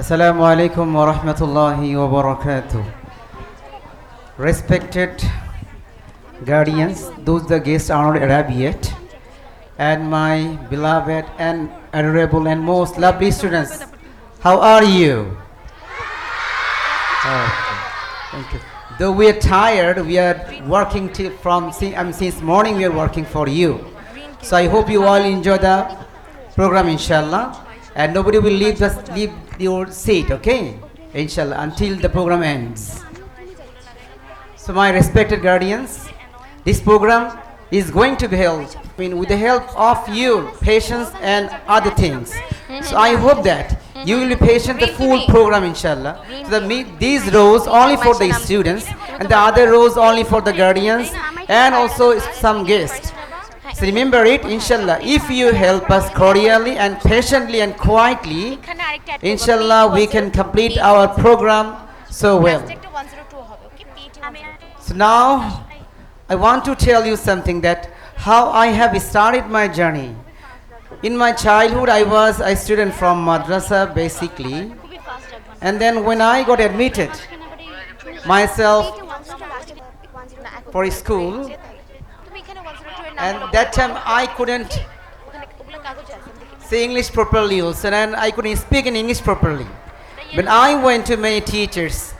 Assalamu alaikum wa rahmatullahi wa barakatuh. Respected guardians, those the guests are not arrived yet, and my beloved and adorable and most lovely students, how are you? Okay, thank you. Though we are tired, we are working from mean, since morning. We are working for you. So I hope you all enjoy the program, inshallah, and nobody will leave the leave your seat, okay? Inshallah, until the program ends. So my respected guardians, this program is going to be held I mean, with the help of you, patience and other things. So I hope that you will be patient the full program inshallah. So the, me- these rows only for the students and the other rows only for the guardians and also some guests. Remember it inshallah if you help us cordially and patiently and quietly inshallah we can complete our program so well. So now I want to tell you something that how I have started my journey. In my childhood I was a student from madrasa basically and then when I got admitted myself for school and that time I couldn't say English properly also and I couldn't speak in English properly. When I went to many teachers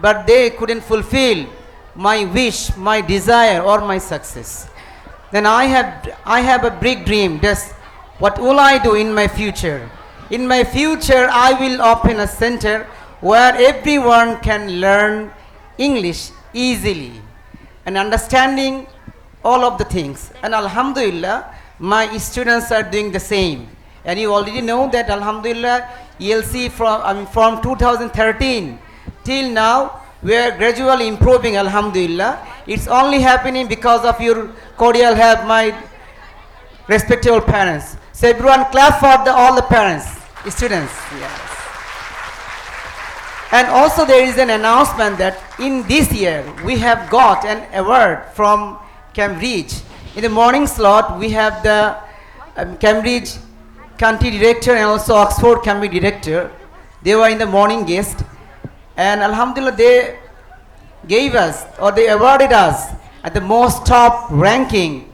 but they couldn't fulfill my wish, my desire or my success. Then I have I have a big dream. Just what will I do in my future? In my future I will open a center where everyone can learn English easily and understanding all of the things. And Alhamdulillah, my students are doing the same. And you already know that Alhamdulillah, ELC from I mean, from 2013 till now, we are gradually improving. Alhamdulillah, it's only happening because of your cordial help, my respectable parents. So everyone, clap for the, all the parents, students. Yes. And also there is an announcement that in this year we have got an award from Cambridge. In the morning slot we have the um, Cambridge County Director and also Oxford Cambridge Director. They were in the morning guest and Alhamdulillah they gave us or they awarded us at the most top ranking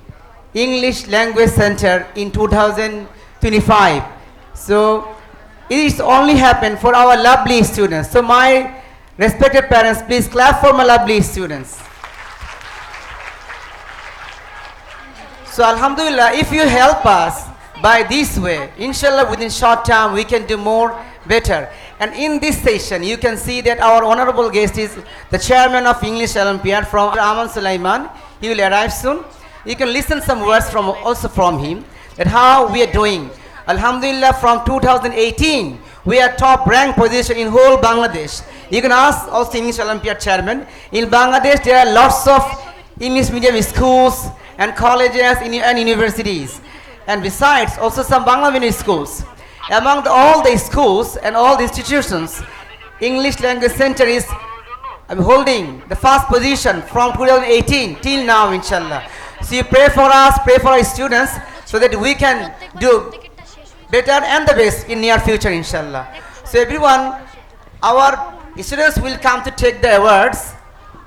English Language Center in 2025. So it is only happened for our lovely students. So my respected parents, please clap for my lovely students. So Alhamdulillah, if you help us by this way, inshallah within short time we can do more better. And in this session, you can see that our honorable guest is the chairman of English Olympiad from Aman Sulaiman. He will arrive soon. You can listen some words from also from him that how we are doing. Alhamdulillah, from 2018, we are top rank position in whole Bangladesh. You can ask also English Olympiad chairman. In Bangladesh, there are lots of English medium schools and colleges and universities. And besides, also some Bangla medium schools. Among the, all the schools and all the institutions, English Language Center is I'm holding the first position from 2018 till now, inshallah. So you pray for us, pray for our students, so that we can do better and the best in near future, inshallah. So everyone, our students will come to take the awards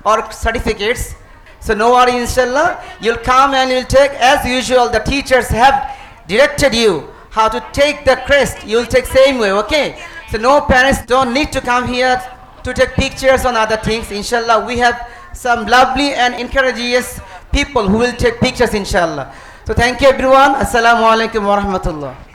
or certificates. So no worry, inshallah. You'll come and you'll take, as usual, the teachers have directed you how to take the crest. You'll take same way, okay? So no parents don't need to come here to take pictures on other things. Inshallah, we have some lovely and encourageous people who will take pictures, inshallah. So thank you everyone. Assalamu alaikum wa rahmatullah.